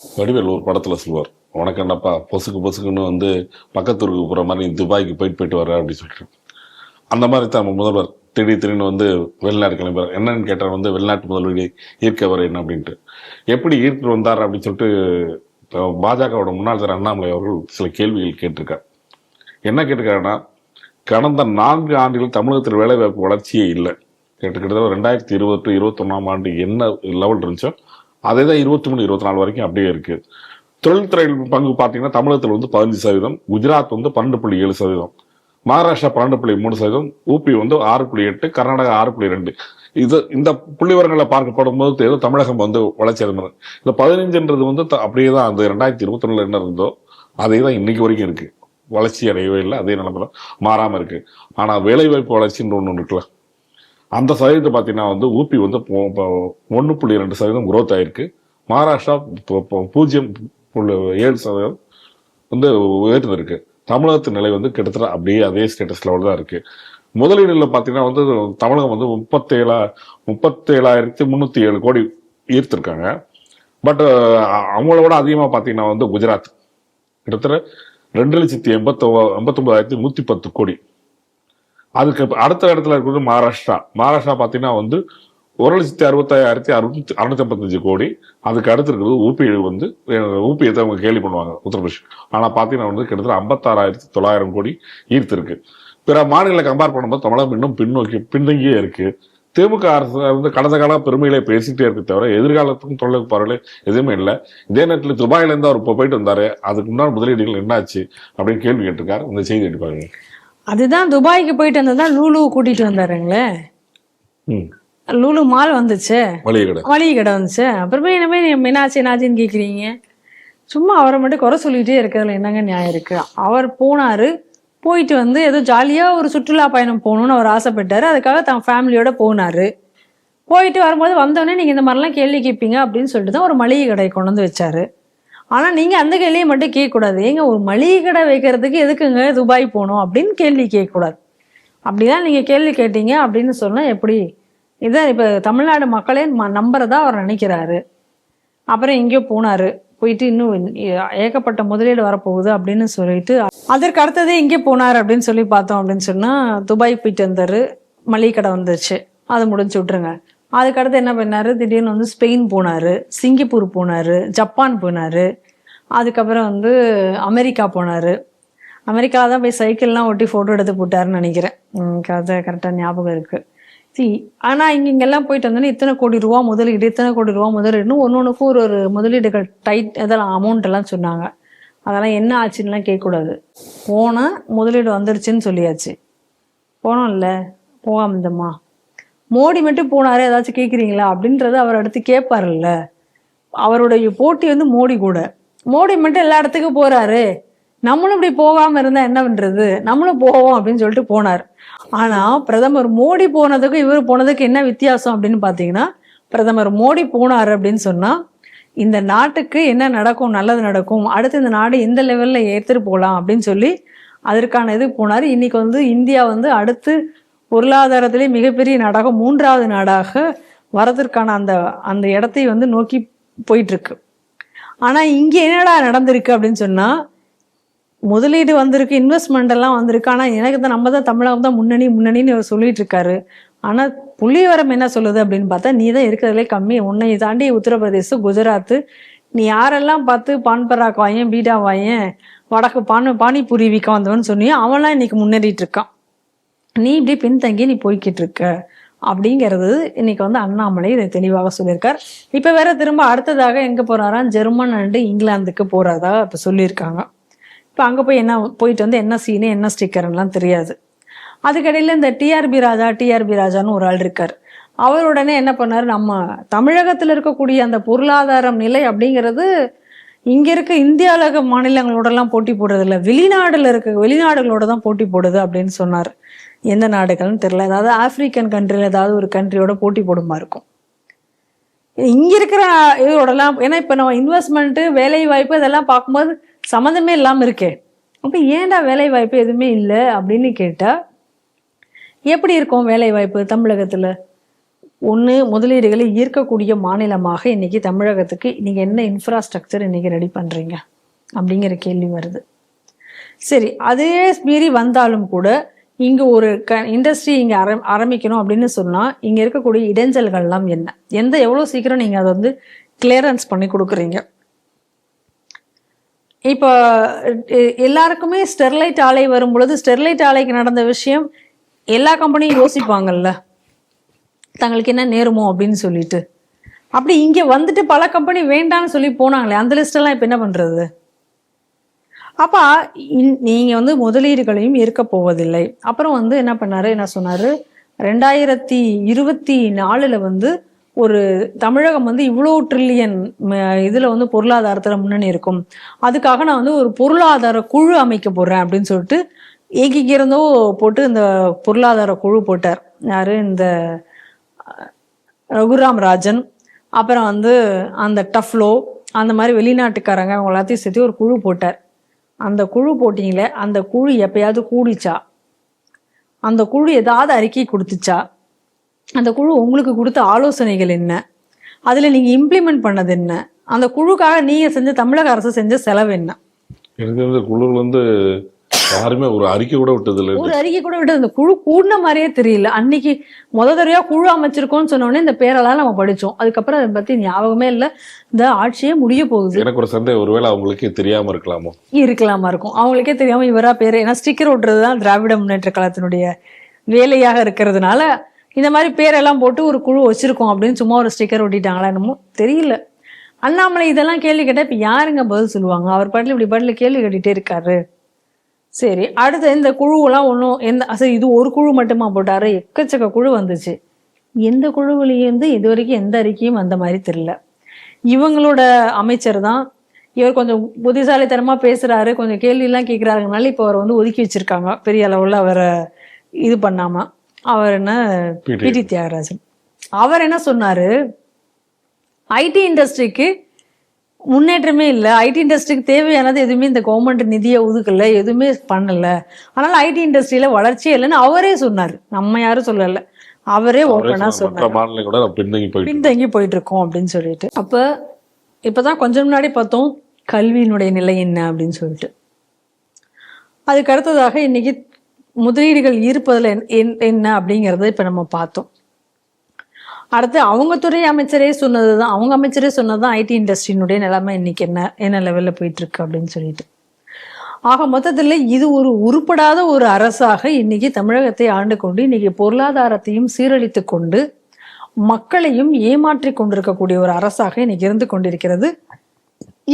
வடிவேல் ஒரு படத்துல சொல்லுவார் உனக்கு என்னப்பா பொசுக்கு பொசுக்குன்னு வந்து பக்கத்தூருக்கு போற மாதிரி துபாய்க்கு போயிட்டு போயிட்டு வர அப்படின்னு சொல்லிட்டு. அந்த மாதிரி தான் நம்ம முதல்வர் திடீர் திடீர்னு வந்து வெளிநாடு கிளம்புறார். என்னன்னு கேட்டார் வந்து வெளிநாட்டு முதல்வரை ஈர்க்கவர் என்ன? அப்படின்ட்டு. எப்படி ஈர்த்து வந்தார்? அப்படின்னு சொல்லிட்டு பாஜகவோட முன்னாள் தலைவர் அண்ணாமலை அவர்கள் சில கேள்விகள் கேட்டிருக்கார். என்ன கேட்டிருக்காருன்னா கடந்த நான்கு ஆண்டுகள் தமிழகத்தில் வேலைவாய்ப்பு வளர்ச்சியே இல்லை. கிட்டத்தட்ட ரெண்டாயிரத்தி இருபத்தி இருபத்தொன்னாம் ஆண்டு என்ன லெவல் இருந்துச்சோ அதே தான் இருபத்தி மூணு இருபத்தி நாலு வரைக்கும் அப்படியே இருக்கு. தொழில்துறை பங்கு பார்த்தீங்கன்னா தமிழகத்தில் வந்து பதினஞ்சு சதவீதம் குஜராத் வந்து பன்னெண்டு புள்ளி ஏழு சதவீதம் மகாராஷ்டிரா பன்னெண்டு புள்ளி மூணு சதவீதம் ஊபி வந்து ஆறு புள்ளி எட்டு கர்நாடகா ஆறு புள்ளி ரெண்டு. இது இந்த புள்ளி விவரங்களை பார்க்கப்படும் போது ஏதோ தமிழகம் வந்து வளர்ச்சி அடைந்தது. இந்த பதினஞ்சுன்றது வந்து த- அப்படியே தான் அந்த ரெண்டாயிரத்தி இருபத்தி ஒண்ணுல என்ன இருந்தோ அதே தான் இன்னைக்கு வரைக்கும் இருக்கு. வளர்ச்சி அடையவே இல்லை அதே நிலமையில மாறாமல் இருக்கு. ஆனால் வேலைவாய்ப்பு வளர்ச்சின்னு ஒன்று இருக்குல்ல. அந்த சதவீதத்தை பார்த்தீங்கன்னா வந்து ஊபி வந்து ஒன்று புள்ளி ரெண்டு சதவீதம் குரோத் ஆயிருக்கு. மகாராஷ்டிரா பூஜ்ஜியம் புள்ளி ஏழு சதவீதம் வந்து உயர்ந்திருக்கு. தமிழகத்து நிலை வந்து கிட்டத்தட்ட அப்படியே அதே ஸ்டேட்டஸ் லெவல் தான் இருக்கு. முதலீடுல பார்த்தீங்கன்னா வந்து தமிழகம் வந்து முப்பத்தேழா முப்பத்தேழாயிரத்தி முந்நூற்றி ஏழு கோடி ஈர்த்திருக்காங்க. பட் அவங்கள விட அதிகமாக பார்த்தீங்கன்னா வந்து குஜராத். கிட்டத்தட்ட ரெண்டு லட்சத்தி எண்பத்தொ எண்பத்தொன்பதாயிரத்தி நூற்றி பத்து கோடி. அதுக்கு அடுத்த இடத்துல இருக்கிறது மகாராஷ்டிரா. மகாராஷ்டிரா பார்த்தீங்கன்னா வந்து ஒரு லட்சத்தி அறுபத்தாயிரத்தி அறுநூத்தி அறுநூத்தி ஐம்பத்தஞ்சு கோடி. அதுக்கு அடுத்து இருக்கிறது ஊபி வந்து ஊபியத்தை தான் அவங்க கேள்வி பண்ணுவாங்க உத்தரப்பிரதேஷ். ஆனால் பார்த்தீங்கன்னா வந்து கிட்டத்தட்ட ஐம்பத்தாறாயிரத்தி தொள்ளாயிரம் கோடி ஈர்த்திருக்கு பிற மாநிலங்களை கம்பேர் பண்ணும்போது தமிழகம் இன்னும் பின்னோக்கி பின்தங்கியே இருக்கு. திமுக அரசு வந்து கடந்த கால பெருமைகளை பேசிட்டே இருக்க தவிர எதிர்காலத்துக்கும் தொழில் பார்வையில எதுவுமே இல்லை. இதே நேரத்தில் துபாயிலேருந்து அவர் இப்போ போயிட்டு வந்தாரு. அதுக்கு முன்னாடி முதலீடுகள் என்னாச்சு அப்படின்னு கேள்வி கேட்டிருக்காரு. இந்த செய்தி எடுப்பாங்க அதுதான் துபாய்க்கு போயிட்டு வந்தது தான் லூலு கூட்டிட்டு வந்தாருங்களே. லூலு மால் வந்துச்சு. மளிகை கடை வந்துச்சு. அப்புறமே இனிமே என்னாச்சு என்னாச்சுன்னு கேட்குறீங்க சும்மா அவரை மட்டும் குறை சொல்லிட்டே இருக்கிறதுல என்னங்க நியாயம் இருக்கு? அவர் போனாரு போயிட்டு வந்து ஏதோ ஜாலியாக ஒரு சுற்றுலா பயணம் போகணும்னு அவர் ஆசைப்பட்டாரு. அதுக்காக தன் ஃபேமிலியோட போனாரு. போயிட்டு வரும்போது வந்தோடனே நீங்கள் இந்த மாதிரிலாம் கேள்வி கேட்பீங்க அப்படின்னு சொல்லிட்டு தான் ஒரு மளிகை கடையை கொண்டு வந்து வச்சாரு. ஆனால் நீங்கள் அந்த கேள்வியை மட்டும் கேட்கக்கூடாது. ஏங்க ஒரு மளிகை கடை வைக்கிறதுக்கு எதுக்குங்க துபாய் போகணும் அப்படின்னு கேள்வி கேட்கக்கூடாது. அப்படிதான் நீங்கள் கேள்வி கேட்டீங்க அப்படின்னு சொன்னால் எப்படி? இதான் இப்போ தமிழ்நாடு மக்களே ம- நம்புறதா அவர் நினைக்கிறாரு. அப்புறம் எங்கேயோ போனார். போயிட்டு இன்னும் ஏகப்பட்ட முதலீடு வரப்போகுது அப்படின்னு சொல்லிட்டு அதற்கு அடுத்ததே எங்கே போனார் அப்படின்னு சொல்லி பார்த்தோம் அப்படின்னு சொன்னால் துபாய் போயிட்டு வந்தார். மளிகை கடை வந்துருச்சு. அது முடிஞ்சு விட்ருங்க அதுக்கு அடுத்து என்ன பண்ணாரு? திடீர்னு வந்து ஸ்பெயின் போனாரு சிங்கப்பூர் போனாரு ஜப்பான் போனாரு அதுக்கப்புறம் வந்து அமெரிக்கா போனாரு. அமெரிக்காவில் தான் போய் சைக்கிள்லாம் ஒட்டி ஃபோட்டோ எடுத்து போட்டாருன்னு நினைக்கிறேன். எனக்கு அது கரெக்டாக ஞாபகம் இருக்குது சி ஆனால் இங்கே இங்கெல்லாம் போயிட்டு வந்தோன்னா இத்தனை கோடி ரூபா முதலீடு இத்தனை கோடி ரூபா முதலீடுன்னு ஒன்று ஒன்றுக்கும் ஒரு ஒரு முதலீடுகள் டைட் இதெல்லாம் அமௌண்ட் எல்லாம் சொன்னாங்க. அதெல்லாம் என்ன ஆச்சுன்னுலாம் கேட்கக்கூடாது. போனால் முதலீடு வந்துருச்சுன்னு சொல்லியாச்சு. போனோம்ல போகாம இருந்தோமா? மோடி மட்டும் போனாரு ஏதாச்சும் கேட்குறீங்களா அப்படின்றத அவர் அடுத்து கேட்பாருல்ல அவருடைய போட்டி வந்து மோடி கூட. மோடி மட்டும் எல்லா இடத்துக்கும் போறாரு. நம்மளும் இப்படி போகாம இருந்தா என்ன பண்றது? நம்மளும் போவோம் அப்படின்னு சொல்லிட்டு போனார். ஆனா பிரதமர் மோடி போனதுக்கும் இவர் போனதுக்கு என்ன வித்தியாசம் அப்படின்னு பாத்தீங்கன்னா பிரதமர் மோடி போனார் அப்படின்னு சொன்னா இந்த நாட்டுக்கு என்ன நடக்கும் நல்லது நடக்கும் அடுத்து இந்த நாடு எந்த லெவல்ல ஏத்துட்டு போகலாம் அப்படின்னு சொல்லி அதற்கான இது போனார். இன்னைக்கு வந்து இந்தியா வந்து அடுத்து பொருளாதாரத்திலே மிகப்பெரிய நாடாக மூன்றாவது நாடாக வரதற்கான அந்த அந்த இடத்தை வந்து நோக்கி போயிட்டுருக்கு. ஆனால் இங்கே என்னடா நடந்திருக்கு அப்படின்னு சொன்னால் முதலீடு வந்திருக்கு இன்வெஸ்ட்மெண்ட் எல்லாம் வந்திருக்கு. ஆனால் எனக்கு தான் நம்ம தான் தமிழகம் தான் முன்னணி முன்னணின்னு இவர் சொல்லிட்டு இருக்காரு ஆனால் புள்ளிவரம் என்ன சொல்லுது அப்படின்னு பார்த்தா நீ தான் இருக்கிறதுலே கம்மி. உன்னை தாண்டி உத்தரப்பிரதேசம் குஜராத்து நீ யாரெல்லாம் பார்த்து பான் வாயன் பீடா வாயன் வடக்கு பானி பானிபூரி விற்க வந்தவன்னு சொன்னியோ அவன்லாம் இன்னைக்கு முன்னேறிட்டு இருக்கான். நீ இப்படி பின்தங்கி நீ போய்கிட்டு இருக்க அப்படிங்கிறது இன்னைக்கு வந்து அண்ணாமலை இதை தெளிவாக சொல்லியிருக்கார். இப்போ வேற திரும்ப அடுத்ததாக எங்க போறாரா ஜெர்மன் அண்டு இங்கிலாந்துக்கு போறதா இப்போ சொல்லியிருக்காங்க. இப்போ அங்கே போய் என்ன போயிட்டு வந்து என்ன சீனு என்ன ஸ்டிக்கர்லாம் தெரியாது. அதுக்கடையில் இந்த டிஆர்பி ராஜா டிஆர்பி ராஜான்னு ஒரு ஆள் இருக்கார். அவர் உடனே என்ன பண்ணாரு? நம்ம தமிழகத்தில் இருக்கக்கூடிய அந்த பொருளாதாரம் நிலை அப்படிங்கிறது இங்கே இருக்க இந்தியாவில் மாநிலங்களோடலாம் போட்டி போடுறதில்ல. வெளிநாடில் வெளிநாடுல இருக்க வெளிநாடுகளோட தான் போட்டி போடுது அப்படின்னு சொன்னார். எந்த நாடுகள்னு தெரில ஏதாவது ஆப்பிரிக்கன் கண்ட்ரியில் ஏதாவது ஒரு கண்ட்ரியோட போட்டி போடுமா இருக்கும். இங்கே இருக்கிற இதோடலாம் ஏன்னா இப்போ நம்ம இன்வெஸ்ட்மெண்ட்டு வேலை வாய்ப்பு இதெல்லாம் பார்க்கும்போது சம்மந்தமே இல்லாமல் இருக்கே. அப்போ ஏன்டா வேலை வாய்ப்பு எதுவுமே இல்லை அப்படின்னு கேட்டால் எப்படி இருக்கும் வேலை வாய்ப்பு தமிழகத்தில்? ஒன்று முதலீடுகளை ஈர்க்கக்கூடிய மாநிலமாக இன்றைக்கி தமிழகத்துக்கு நீங்கள் என்ன இன்ஃப்ராஸ்ட்ரக்சர் இன்னைக்கு ரெடி பண்ணுறீங்க அப்படிங்கிற கேள்வி வருது. சரி அதே மீறி வந்தாலும் கூட இங்கே ஒரு க இண்டஸ்ட்ரி இங்கே ஆர ஆரம்பிக்கணும் அப்படின்னு சொன்னால் இங்கே இருக்கக்கூடிய இடைஞ்சல்கள்லாம் என்ன? எந்த எவ்வளோ சீக்கிரம் நீங்கள் அதை வந்து கிளியரன்ஸ் பண்ணி கொடுக்குறீங்க? இப்போ எல்லாருக்குமே ஸ்டெர்லைட் ஆலை வரும் பொழுது ஸ்டெர்லைட் ஆலைக்கு நடந்த விஷயம் எல்லா கம்பெனியும் யோசிப்பாங்கல்ல. தங்களுக்கு என்ன நேருமோ அப்படின்னு சொல்லிட்டு. அப்படி இங்கே வந்துட்டு பல கம்பெனி வேண்டாம்னு சொல்லி போனாங்களே அந்த லிஸ்டெல்லாம் இப்போ என்ன பண்ணுறது அப்போ நீங்கள் வந்து முதலீடுகளையும் இருக்க போவதில்லை. அப்புறம் வந்து என்ன பண்ணாரு? என்ன சொன்னார்? ரெண்டாயிரத்தி இருபத்தி நாலில் வந்து ஒரு தமிழகம் வந்து இவ்வளோ ட்ரில்லியன் இதில் வந்து பொருளாதாரத்தில் முன்னணி இருக்கும். அதுக்காக நான் வந்து ஒரு பொருளாதார குழு அமைக்க போடுறேன் அப்படின்னு சொல்லிட்டு ஏகிக்கிறந்தோ இருந்தோ போட்டு இந்த பொருளாதார குழு போட்டார். யாரு? இந்த ரகுராம் ராஜன். அப்புறம் வந்து அந்த டஃப்லோ அந்த மாதிரி வெளிநாட்டுக்காரங்க அவங்க எல்லாத்தையும் சேர்த்து ஒரு குழு போட்டார். அந்த குழு போட்டிங்களே அந்த குழு எப்பயாவது கூடிச்சா? அந்த குழு ஏதாவது அறிக்கை கொடுத்துச்சா? அந்த குழு உங்களுக்கு கொடுத்த ஆலோசனைகள் என்ன? அதில் நீங்கள் இம்ப்ளிமெண்ட் பண்ணது என்ன? அந்த குழுக்காக நீங்கள் செஞ்ச தமிழக அரசு செஞ்ச செலவு என்ன? எனக்கு இந்த குழுவில் வந்து யாருமே ஒரு அறிக்கை கூட விட்டது இல்லை ஒரு அறிக்கை கூட விட்டு அந்த குழு கூடின மாதிரியே தெரியல. அன்னைக்கு முத தடவையா குழு அமைச்சிருக்கோம்னு சொன்ன உடனே இந்த பேரெல்லாம் நம்ம படிச்சோம். அதுக்கப்புறம் அதை பத்தி ஞாபகமே இல்லை. இந்த ஆட்சியே முடிய போகுது. எனக்கு ஒரு சந்தேகம். ஒருவேளை அவங்களுக்கே தெரியாம இருக்கலாமோ? இருக்கலாமா இருக்கும். அவங்களுக்கே தெரியாம இவரா பேரு. ஏன்னா ஸ்டிக்கர் ஒட்டுறது தான் திராவிட முன்னேற்ற கழகத்தினுடைய வேலையாக இருக்கிறதுனால இந்த மாதிரி பேரெல்லாம் போட்டு ஒரு குழு வச்சிருக்கோம் அப்படின்னு சும்மா ஒரு ஸ்டிக்கர் ஒட்டிட்டாங்களா என்னமோ தெரியல. அண்ணாமலை இதெல்லாம் கேள்வி கேட்டா இப்ப யாருங்க பதில் சொல்லுவாங்க? அவர் பாட்டில் இப்படி பாட்டில் கேள்வி கேட்டுட்டே இருக்காரு. சரி அடுத்து இந்த குழுவெல்லாம் ஒன்றும் எந்த சரி இது ஒரு குழு மட்டுமா போட்டாரு எக்கச்சக்க குழு வந்துச்சு. எந்த குழுவிலையும் வந்து இது வரைக்கும் எந்த அறிக்கையும் வந்த மாதிரி தெரியல. இவங்களோட அமைச்சர் தான் இவர் கொஞ்சம் புத்திசாலித்தனமா பேசுறாரு கொஞ்சம் கேள்வியெல்லாம் கேட்கிறாருனால இப்போ அவர் வந்து ஒதுக்கி வச்சிருக்காங்க. பெரிய அளவுல அவரை இது பண்ணாம அவர் என்ன PT. பிடி தியாகராஜன். அவர் என்ன சொன்னாரு ஐடி இண்டஸ்ட்ரிக்கு முன்னேற்றமே இல்லை. ஐடி இண்டஸ்ட்ரிக்கு தேவையானது எதுவுமே இந்த கவர்மெண்ட் நிதியை ஒதுக்கல எதுவுமே பண்ணல. அதனால ஐடி இண்டஸ்ட்ரியில வளர்ச்சியே இல்லைன்னு அவரே சொன்னார். நம்ம யாரும் சொல்லல. அவரே ஓப்பனா சொன்னார், பின்தங்கி போயிட்டு இருக்கோம். அப்படின்னு சொல்லிட்டு. அப்ப இப்பதான் கொஞ்சம் முன்னாடி பார்த்தோம் கல்வியினுடைய நிலை என்ன அப்படின்னு சொல்லிட்டு. அதுக்கு அடுத்ததாக இன்னைக்கு முதலீடுகள் என்- என்ன அப்படிங்கறத இப்ப நம்ம பார்த்தோம். அடுத்து அவங்க துறை அமைச்சரே சொன்னது தான் அவங்க அமைச்சரே சொன்னது தான் ஐடி இண்டஸ்ட்ரியினுடைய நிலைமை இன்னைக்கு என்ன என்ன லெவலில் போயிட்டு இருக்கு அப்படின்னு சொல்லிட்டு. ஆக மொத்தத்தில் இது ஒரு உருப்படாத ஒரு அரசாக இன்னைக்கு தமிழகத்தை ஆண்டு கொண்டு இன்னைக்கு பொருளாதாரத்தையும் சீரழித்து கொண்டு மக்களையும் ஏமாற்றி கொண்டிருக்கக்கூடிய ஒரு அரசாக இன்னைக்கு இருந்து கொண்டிருக்கிறது.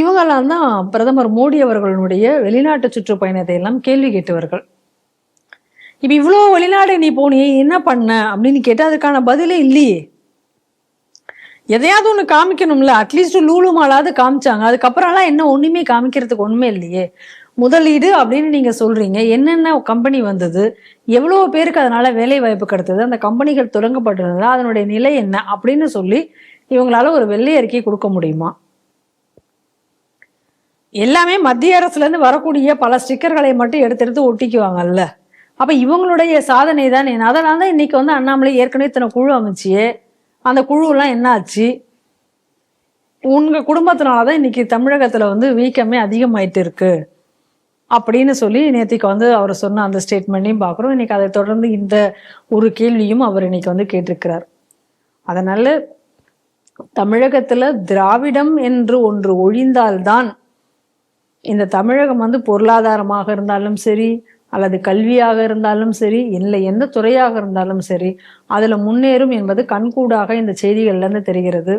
இவங்கெல்லாம் தான் பிரதமர் மோடி அவர்களுடைய வெளிநாட்டு சுற்றுப்பயணத்தை எல்லாம் கேள்வி கேட்டவர்கள். இப்போ இவ்வளோ வெளிநாடு நீ போனியே என்ன பண்ண அப்படின்னு கேட்டால் அதுக்கான பதிலே இல்லையே. எதையாவது ஒன்று காமிக்கணும்ல. அட்லீஸ்ட் லூலு மாலாவது காமிச்சாங்க. அதுக்கப்புறம்லாம் என்ன ஒன்றுமே காமிக்கிறதுக்கு ஒன்றுமே இல்லையே. முதலீடு அப்படின்னு நீங்கள் சொல்கிறீங்க என்னென்ன கம்பெனி வந்தது? எவ்வளோ பேருக்கு அதனால் வேலை வாய்ப்பு கிடைத்தது? அந்த கம்பெனிகள் தொடங்கப்பட்டிருந்ததா? அதனுடைய நிலை என்ன? அப்படின்னு சொல்லி இவங்களால ஒரு வெள்ளை அறிக்கை கொடுக்க முடியுமா? எல்லாமே மத்திய அரசுலேருந்து வரக்கூடிய பல ஸ்டிக்கர்களை மட்டும் எடுத்து எடுத்து ஒட்டிக்குவாங்கல்ல. அப்போ இவங்களுடைய சாதனை தான் அதனால தான் இன்னைக்கு வந்து அண்ணாமலை ஏற்கனவே இத்தனை குழு அமைச்சியே. அந்த குழுவெல்லாம் என்ன ஆச்சு உங்கள் குடும்பத்தினால தான் இன்றைக்கி தமிழகத்தில் வந்து வீக்கமே அதிகமாயிட்டு இருக்கு அப்படின்னு சொல்லி நேற்றுக்கு வந்து அவர் சொன்ன அந்த ஸ்டேட்மெண்ட்டையும் பார்க்குறோம். இன்னைக்கு அதை தொடர்ந்து இந்த ஒரு கேள்வியும் அவர் இன்னைக்கு வந்து கேட்டிருக்கிறார். அதனால் தமிழகத்தில் திராவிடம் என்று ஒன்று ஒழிந்தால்தான் இந்த தமிழகம் வந்து பொருளாதாரமாக இருந்தாலும் சரி அல்லது கல்வியாக இருந்தாலும் சரி இல்லை எந்த துறையாக இருந்தாலும் சரி அதில் முன்னேறும் என்பது கண்கூடாக இந்த செய்திகள்லேருந்து தெரிகிறது.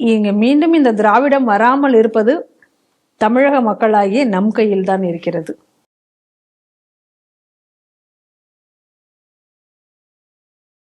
இங்கே மீண்டும் இந்த திராவிடம் வராமல் இருப்பது தமிழக மக்களாகிய நம் கையில் தான் இருக்கிறது.